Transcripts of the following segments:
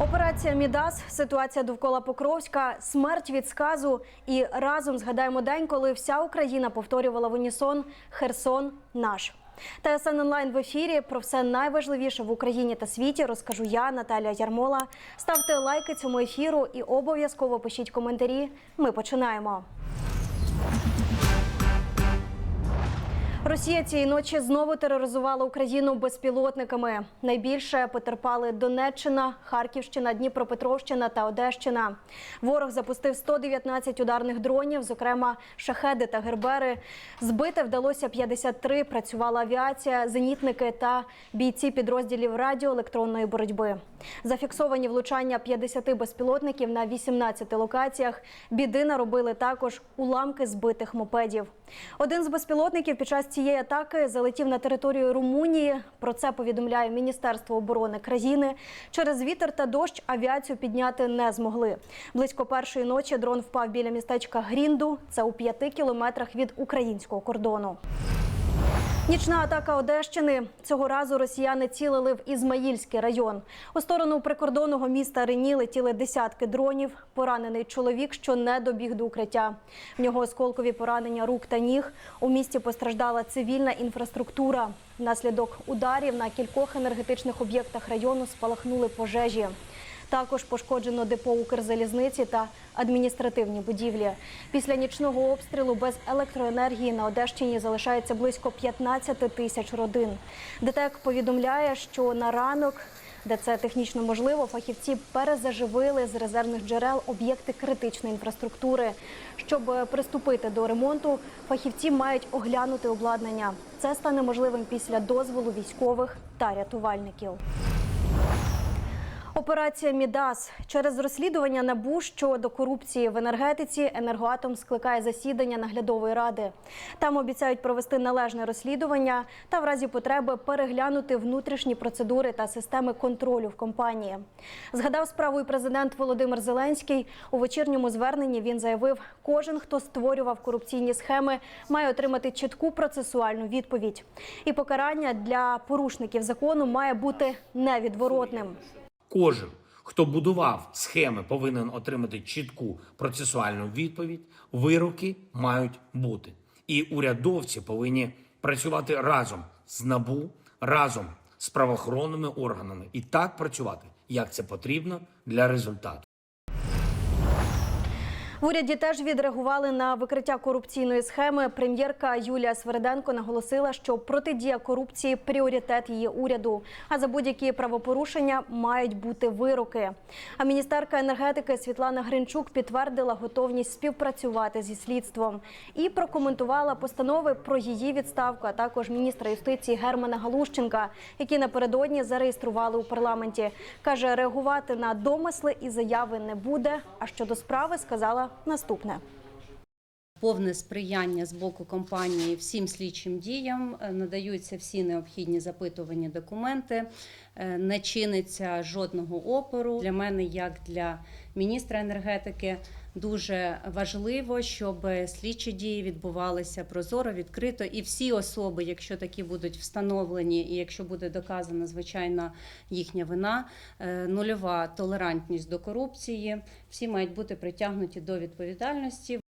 Операція Мідас, ситуація довкола Покровська, смерть від сказу. І разом згадаємо день, коли вся Україна повторювала в унісон Херсон наш. ТСН онлайн в ефірі про все найважливіше в Україні та світі розкажу я, Наталія Ярмола. Ставте лайки цьому ефіру і обов'язково пишіть коментарі. Ми починаємо. Росія цієї ночі знову тероризувала Україну безпілотниками. Найбільше потерпали Донеччина, Харківщина, Дніпропетровщина та Одещина. Ворог запустив 119 ударних дронів, зокрема шахеди та гербери. Збити вдалося 53, Працювала авіація, зенітники та бійці підрозділів радіоелектронної боротьби. Зафіксовані влучання 50 безпілотників на 18 локаціях. Біди наробили також уламки збитих мопедів. Один з безпілотників під час цієї атаки залетів на територію Румунії. Про це повідомляє Міністерство оборони країни. Через вітер та дощ авіацію підняти не змогли. Близько першої ночі дрон впав біля містечка Грінду. Це у п'яти кілометрах від українського кордону. Нічна атака Одещини цього разу росіяни цілили в Ізмаїльський район. У сторону прикордонного міста Рені летіли десятки дронів. Поранений чоловік, що не добіг до укриття. В нього осколкові поранення рук та ніг. У місті постраждала цивільна інфраструктура. Внаслідок ударів на кількох енергетичних об'єктах району спалахнули пожежі. Також пошкоджено депо Укрзалізниці та адміністративні будівлі. Після нічного обстрілу без електроенергії на Одещині залишається близько 15 тисяч родин. ДТЕК повідомляє, що на ранок, де це технічно можливо, фахівці перезаживили з резервних джерел об'єкти критичної інфраструктури. Щоб приступити до ремонту, фахівці мають оглянути обладнання. Це стане можливим після дозволу військових та рятувальників. Операція Мідас через розслідування набу щодо корупції в енергетиці енергоатом скликає засідання наглядової ради. Там обіцяють провести належне розслідування та в разі потреби переглянути внутрішні процедури та системи контролю в компанії. Згадав справу і президент Володимир Зеленський. У вечірньому зверненні він заявив, кожен, хто створював корупційні схеми, має отримати чітку процесуальну відповідь. І покарання для порушників закону має бути невідворотним. Кожен, хто будував схеми, повинен отримати чітку процесуальну відповідь. Вироки мають бути. І урядовці повинні працювати разом з НАБУ, разом з правоохоронними органами і так працювати, як це потрібно для результату. В уряді теж відреагували на викриття корупційної схеми. Прем'єрка Юлія Свериденко наголосила, що протидія корупції пріоритет її уряду. А за будь-які правопорушення мають бути вироки. А міністерка енергетики Світлана Гринчук підтвердила готовність співпрацювати зі слідством і прокоментувала постанови про її відставку, а також міністра юстиції Германа Галущенка, які напередодні зареєстрували у парламенті. каже, реагувати на домисли і заяви не буде. А щодо справи сказала наступне. Повне сприяння з боку компанії всім слідчим діям е, надаються всі необхідні запитувані документи, е, не чиниться жодного опору. Для мене, як для міністра енергетики, дуже важливо, щоб слідчі дії відбувалися прозоро, відкрито, і всі особи, якщо такі будуть встановлені, і якщо буде доказана звичайно їхня вина, е, нульова толерантність до корупції, всі мають бути притягнуті до відповідальності.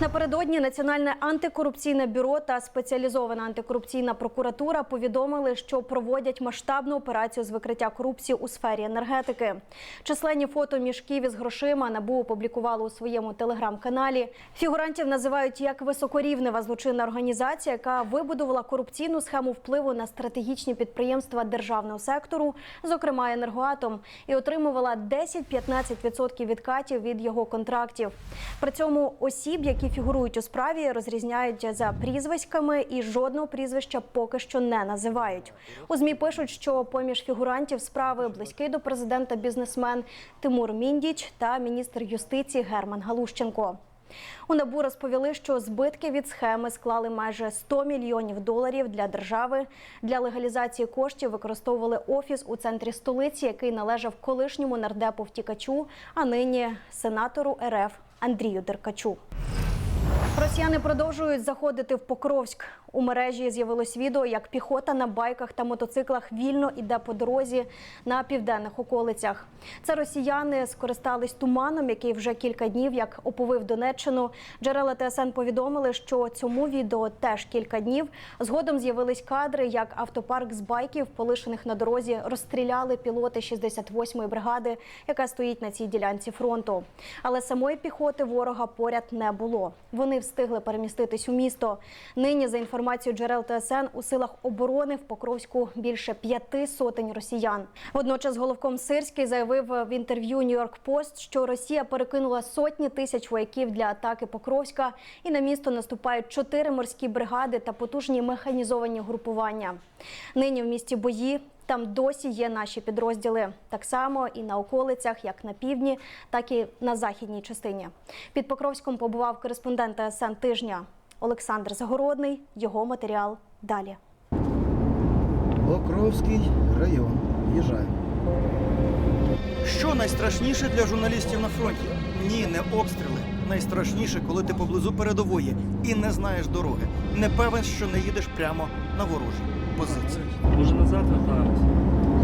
Напередодні Національне антикорупційне бюро та спеціалізована антикорупційна прокуратура повідомили, що проводять масштабну операцію з викриття корупції у сфері енергетики. Численні фото мішків із грошима набу опублікувало у своєму телеграм-каналі. Фігурантів називають як високорівнева злочинна організація, яка вибудувала корупційну схему впливу на стратегічні підприємства державного сектору, зокрема енергоатом, і отримувала 10-15% відкатів від його контрактів. При цьому осіб, які фігурують у справі, розрізняють за прізвиськами і жодного прізвища поки що не називають. У змі пишуть, що поміж фігурантів справи близький до президента бізнесмен Тимур Міндіч та міністр юстиції Герман Галущенко. У НАБУ розповіли, що збитки від схеми склали майже 100 мільйонів доларів для держави. Для легалізації коштів використовували офіс у центрі столиці, який належав колишньому нардепу втікачу, а нині сенатору РФ Андрію Деркачу. Росіяни продовжують заходити в Покровськ. У мережі з'явилось відео, як піхота на байках та мотоциклах вільно іде по дорозі на південних околицях. Це росіяни скористались туманом, який вже кілька днів як оповив Донеччину. Джерела ТСН повідомили, що цьому відео теж кілька днів. Згодом з'явились кадри, як автопарк з байків, полишених на дорозі, розстріляли пілоти 68-ї бригади, яка стоїть на цій ділянці фронту. Але самої піхоти ворога поряд не було. Вони встигли переміститись у місто. Нині, за інформацією джерел ТСН, у силах оборони в Покровську більше п'яти сотень росіян. Водночас головком Сирський заявив в інтерв'ю Нью-Йорк Пост, що Росія перекинула сотні тисяч вояків для атаки Покровська, і на місто наступають чотири морські бригади та потужні механізовані групування. Нині в місті бої. Там досі є наші підрозділи, так само і на околицях, як на півдні, так і на західній частині. Під Покровськом побував кореспондент ТСН тижня Олександр Загородний. Його матеріал далі. Покровський район. Їжджаємо. Що найстрашніше для журналістів на фронті? Ні, не обстріли. Найстрашніше, коли ти поблизу передової і не знаєш дороги. Не певен, що не їдеш прямо на ворожі позиції. Може назад вертаємось?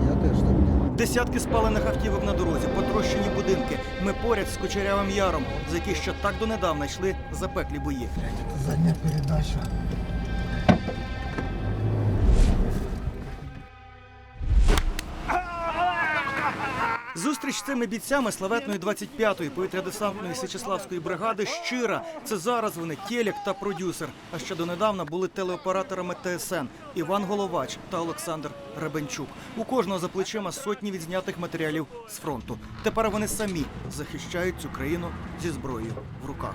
Я теж так. думаю. Десятки спалених автівок на дорозі, потрощені будинки. Ми поряд з Кучерявим яром, за які ще так донедавна йшли запеклі бої. Задня передача. Зустріч з цими бійцями славетної 25-ї повітря-десантної Січеславської бригади щира. Це зараз вони телек та продюсер. А ще донедавна були телеоператорами ТСН Іван Головач та Олександр Ребенчук. У кожного за плечима сотні відзнятих матеріалів з фронту. Тепер вони самі захищають цю країну зі зброєю в руках.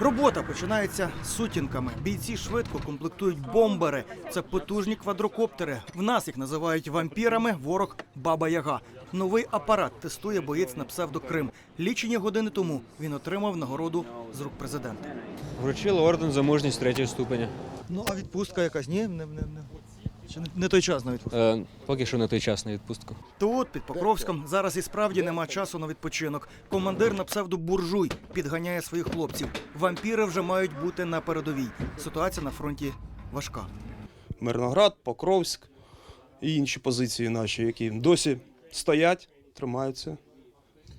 Робота починається з сутінками. Бійці швидко комплектують бомбери. Це потужні квадрокоптери. В нас їх називають вампірами. Ворог Баба Яга. Новий апарат тестує боєць на псевдо Крим. Лічені години тому він отримав нагороду з рук президента. Вручили орден за мужність третього ступеня. Ну а відпустка якась ні, не, не, не. Чи не, не той час на відпустку. Е, поки що на той час на відпустку. Тут, під Покровськом, зараз і справді нема часу на відпочинок. Командир на псевдо буржуй підганяє своїх хлопців. Вампіри вже мають бути на передовій. Ситуація на фронті важка. Мирноград, Покровськ і інші позиції наші, які досі стоять, тримаються,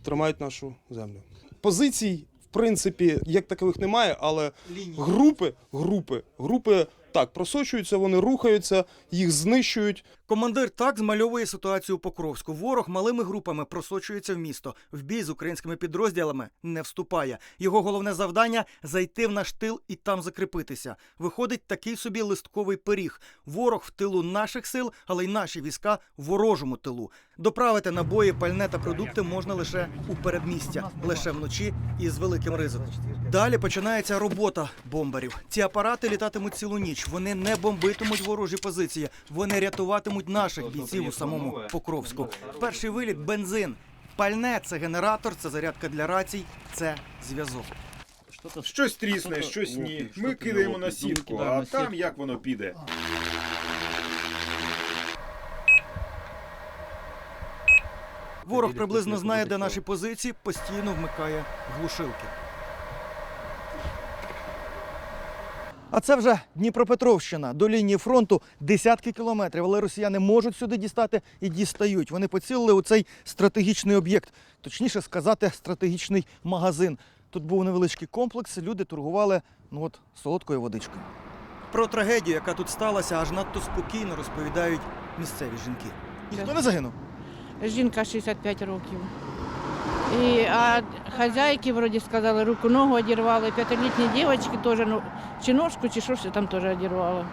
тримають нашу землю. Позицій, в принципі, як такових немає, але групи, групи, групи так просочуються, вони рухаються, їх знищують. Командир так змальовує ситуацію у Покровську. Ворог малими групами просочується в місто. В бій з українськими підрозділами не вступає. Його головне завдання зайти в наш тил і там закріпитися. Виходить такий собі листковий пиріг. Ворог в тилу наших сил, але й наші війська в ворожому тилу. Доправити набої, пальне та продукти можна лише у передмістя, лише вночі і з великим ризиком. Далі починається робота бомберів. Ці апарати літатимуть цілу ніч. Вони не бомбитимуть ворожі позиції. Вони рятуватимуть наших бійців у самому Покровську. Перший виліт бензин. Пальне це генератор, це зарядка для рацій, це зв'язок. Щось трісне, щось ні. Ми кидаємо на сітку, а там як воно піде. Ворог приблизно знає, де наші позиції, постійно вмикає глушилки. А це вже Дніпропетровщина. До лінії фронту десятки кілометрів, але росіяни можуть сюди дістати і дістають. Вони поцілили у цей стратегічний об'єкт, точніше сказати, стратегічний магазин. Тут був невеличкий комплекс, люди торгували ну от солодкою водичкою. Про трагедію, яка тут сталася, аж надто спокійно розповідають місцеві жінки. Ніхто не загинув. Жінка 65 років. І, а хазяйки вроді сказали, руку ногу одірвали. П'ятилітні дівчатки теж, ну, чи ножку, чи що ж там теж одірвало.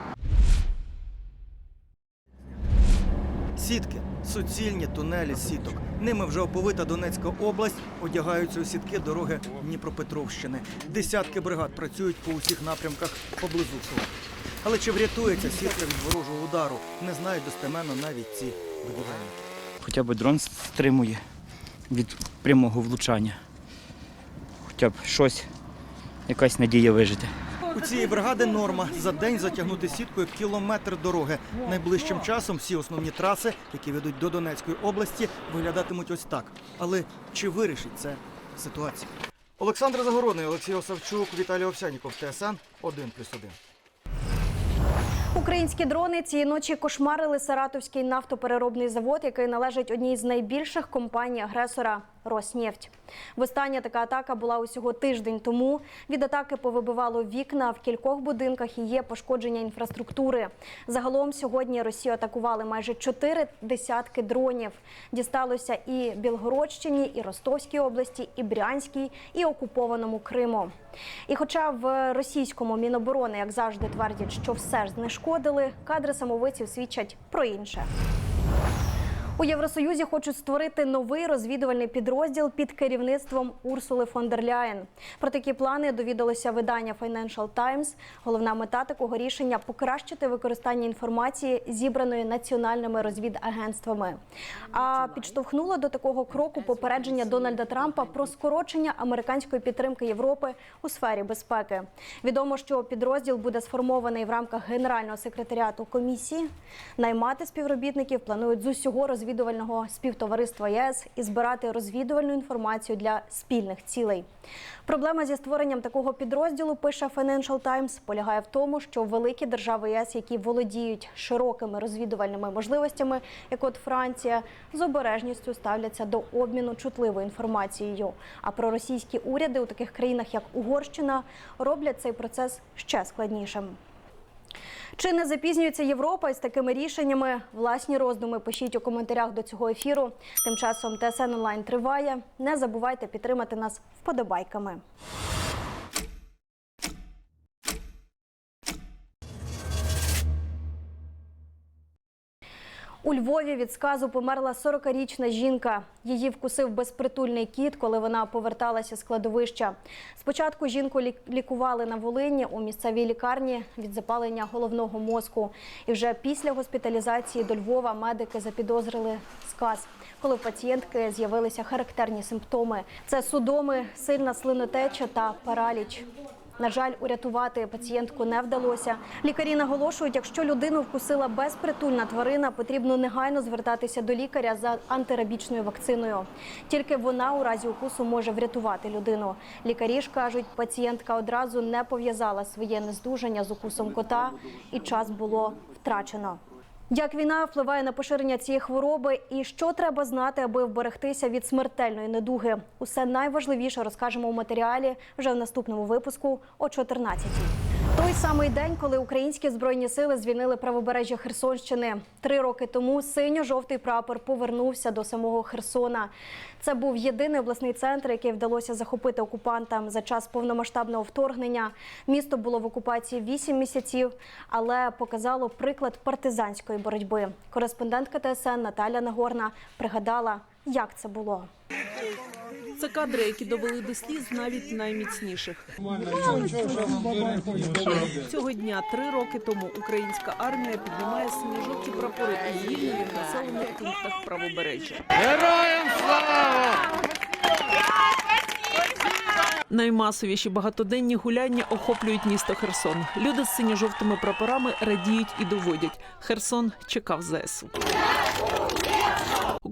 Сітки, суцільні тунелі сіток. Ними вже оповита Донецька область, одягаються у сітки дороги Дніпропетровщини. Десятки бригад працюють по усіх напрямках поблизу села. Але чи врятується сітка від ворожого удару, не знають достеменно навіть ці будівельники. Хоча б дрон стримує від прямого влучання. Хоча б щось, якась надія вижити. У цієї бригади норма за день затягнути сіткою кілометр дороги. Найближчим часом всі основні траси, які ведуть до Донецької області, виглядатимуть ось так. Але чи вирішить це ситуацію? Олександр Загородний, Олексій Осавчук, Віталій Овсяніков, ТСН 1+,1. Українські дрони цієї ночі кошмарили Саратовський нафтопереробний завод, який належить одній з найбільших компаній агресора Роснефть. Востаннє така атака була усього тиждень тому. Від атаки повибивало вікна в кількох будинках і є пошкодження інфраструктури. Загалом сьогодні Росію атакували майже чотири десятки дронів. Дісталося і Білгородщині, і Ростовській області, і Брянській, і окупованому Криму. І хоча в російському міноборони, як завжди, твердять, що все ж знешкодили, кадри самовиців свідчать про інше. У Євросоюзі хочуть створити новий розвідувальний підрозділ під керівництвом Урсули фон дер Ляєн. Про такі плани довідалося видання Financial Times. Головна мета такого рішення покращити використання інформації, зібраної національними розвідагентствами. А підштовхнуло до такого кроку попередження Дональда Трампа про скорочення американської підтримки Європи у сфері безпеки. Відомо, що підрозділ буде сформований в рамках генерального секретаріату комісії. Наймати співробітників планують з усього розвідувального співтовариства ЄС і збирати розвідувальну інформацію для спільних цілей. Проблема зі створенням такого підрозділу, пише Financial Times, полягає в тому, що великі держави ЄС, які володіють широкими розвідувальними можливостями, як от Франція, з обережністю ставляться до обміну чутливою інформацією. А проросійські уряди у таких країнах, як Угорщина, роблять цей процес ще складнішим. Чи не запізнюється Європа із такими рішеннями? Власні роздуми пишіть у коментарях до цього ефіру. Тим часом ТСН онлайн триває. Не забувайте підтримати нас вподобайками. У Львові від сказу померла 40-річна жінка. Її вкусив безпритульний кіт, коли вона поверталася з кладовища. Спочатку жінку лі- лікували на Волині у місцевій лікарні від запалення головного мозку. І вже після госпіталізації до Львова медики запідозрили сказ, коли у пацієнтки з'явилися характерні симптоми: це судоми, сильна слинотеча та параліч. На жаль, урятувати пацієнтку не вдалося. Лікарі наголошують, якщо людину вкусила безпритульна тварина, потрібно негайно звертатися до лікаря за антирабічною вакциною. Тільки вона у разі укусу може врятувати людину. Лікарі ж кажуть, пацієнтка одразу не пов'язала своє нездужання з укусом кота, і час було втрачено. Як війна впливає на поширення цієї хвороби, і що треба знати, аби вберегтися від смертельної недуги? Усе найважливіше розкажемо у матеріалі вже в наступному випуску о 14-й. Той самий день, коли українські збройні сили звільнили правобережжя Херсонщини. Три роки тому синьо-жовтий прапор повернувся до самого Херсона. Це був єдиний обласний центр, який вдалося захопити окупантам за час повномасштабного вторгнення. Місто було в окупації 8 місяців, але показало приклад партизанської боротьби. Кореспондентка ТСН Наталя Нагорна пригадала, як це було. Це кадри, які довели до сліз навіть найміцніших. Цього дня, три роки тому, українська армія піднімає синьо-жовті прапори у звільнених населених пунктах правобережжя. Наймасовіші багатоденні гуляння охоплюють місто Херсон. Люди з синьо-жовтими прапорами радіють і доводять. Херсон чекав ЗСУ.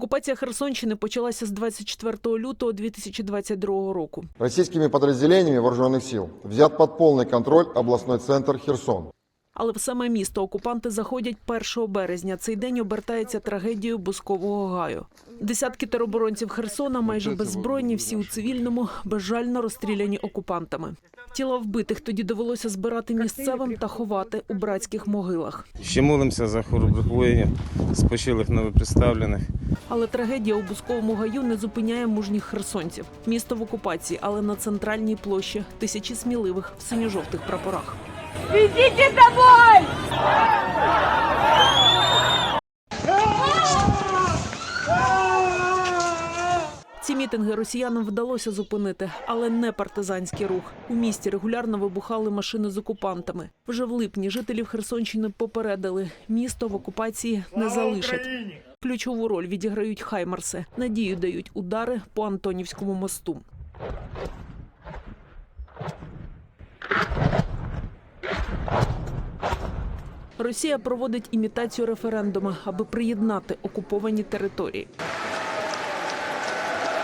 Окупація Херсонщини почалася з 24 лютого 2022 року. Російськими підрозділеннями вооруженных сил взят под повний контроль обласний центр Херсон. Але в саме місто окупанти заходять 1 березня. Цей день обертається трагедією Бускового гаю. Десятки тероборонців Херсона, майже беззбройні, всі у цивільному, безжально розстріляні окупантами. Тіла вбитих тоді довелося збирати місцевим та ховати у братських могилах. Ще молимося за хоробрих воїнів, спочилих новоприставлених. Але трагедія у Бусковому гаю не зупиняє мужніх херсонців. Місто в окупації, але на центральній площі тисячі сміливих в синьо-жовтих прапорах. Идите домой! Ці мітинги росіянам вдалося зупинити, але не партизанський рух. У місті регулярно вибухали машини з окупантами. Вже в липні жителів Херсонщини попередили, місто в окупації не залишать. Ключову роль відіграють хаймарси. Надію дають удари по Антонівському мосту. Росія проводить імітацію референдуму, аби приєднати окуповані території.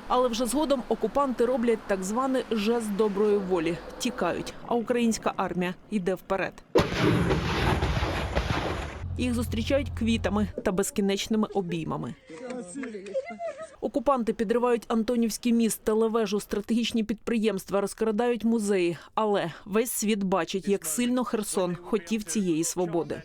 Але вже згодом окупанти роблять так званий жест доброї волі, тікають, а українська армія йде вперед. Їх зустрічають квітами та безкінечними обіймами. Окупанти підривають Антонівський міст, телевежу, стратегічні підприємства, розкрадають музеї. Але весь світ бачить, як сильно Херсон хотів цієї свободи.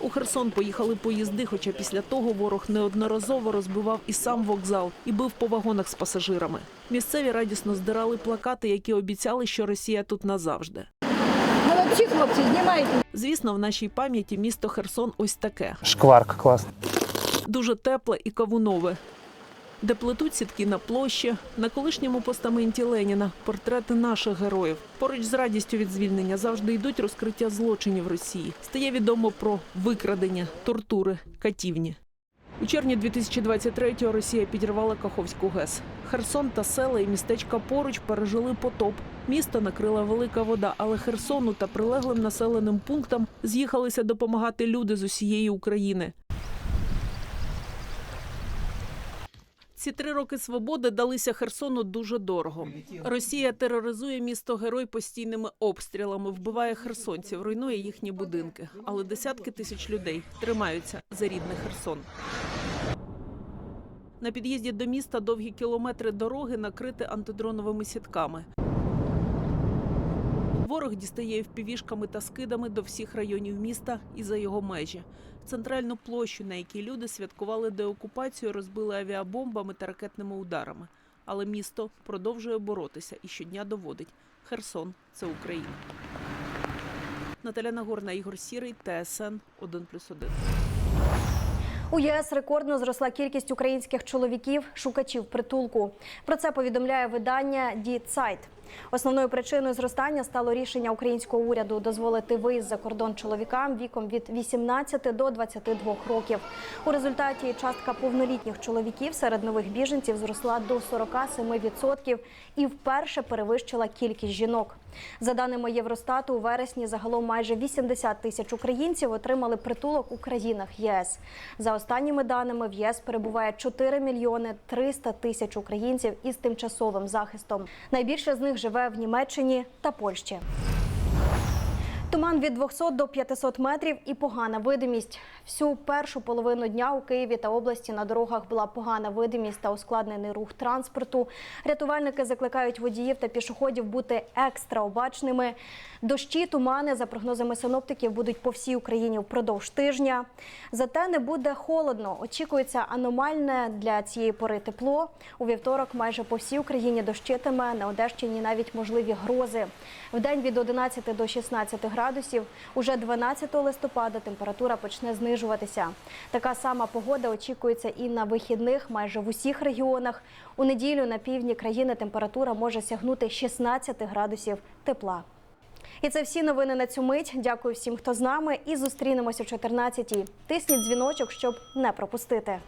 У Херсон поїхали поїзди, хоча після того ворог неодноразово розбивав і сам вокзал і бив по вагонах з пасажирами. Місцеві радісно здирали плакати, які обіцяли, що Росія тут назавжди. Молодці, хлопці, знімайте. Звісно, в нашій пам'яті місто Херсон ось таке. Шкварка, клас. дуже тепле і кавунове. Де плетуть сітки на площі, на колишньому постаменті Леніна портрети наших героїв. Поруч з радістю від звільнення завжди йдуть розкриття злочинів Росії. Стає відомо про викрадення, тортури, катівні. У червні 2023-го Росія підірвала Каховську ГЕС. Херсон та села і містечка поруч пережили потоп. Місто накрила велика вода, але Херсону та прилеглим населеним пунктам з'їхалися допомагати люди з усієї України. Ці три роки свободи далися Херсону дуже дорого. Росія тероризує місто герой постійними обстрілами, вбиває херсонців, руйнує їхні будинки. Але десятки тисяч людей тримаються за рідний Херсон. На під'їзді до міста довгі кілометри дороги накрити антидроновими сітками. Ворог дістає впівішками та скидами до всіх районів міста і за його межі. Центральну площу, на якій люди святкували деокупацію, розбили авіабомбами та ракетними ударами. Але місто продовжує боротися і щодня доводить – Херсон – це Україна. Наталя Нагорна, Ігор Сірий, ТСН 1+,1. У ЄС рекордно зросла кількість українських чоловіків, шукачів притулку. Про це повідомляє видання Die Zeit. Основною причиною зростання стало рішення українського уряду дозволити виїзд за кордон чоловікам віком від 18 до 22 років. У результаті частка повнолітніх чоловіків серед нових біженців зросла до 47% і вперше перевищила кількість жінок. За даними Євростату, у вересні загалом майже 80 тисяч українців отримали притулок у країнах ЄС. За останніми даними в ЄС перебуває 4 мільйони 300 тисяч українців із тимчасовим захистом. Найбільше з них живе в Німеччині та Польщі. Туман від 200 до 500 метрів і погана видимість. Всю першу половину дня у Києві та області на дорогах була погана видимість та ускладнений рух транспорту. Рятувальники закликають водіїв та пішоходів бути екстра обачними. Дощі, тумани, за прогнозами синоптиків, будуть по всій Україні впродовж тижня. Зате не буде холодно. Очікується аномальне для цієї пори тепло. У вівторок майже по всій Україні дощитиме. На Одещині навіть можливі грози. В день від 11 до 16 градусів. Уже 12 листопада температура почне знижуватися. Така сама погода очікується і на вихідних майже в усіх регіонах. У неділю на півдні країни температура може сягнути 16 градусів тепла. І це всі новини на цю мить. Дякую всім, хто з нами, і зустрінемося о 14-й. Тисніть дзвіночок, щоб не пропустити.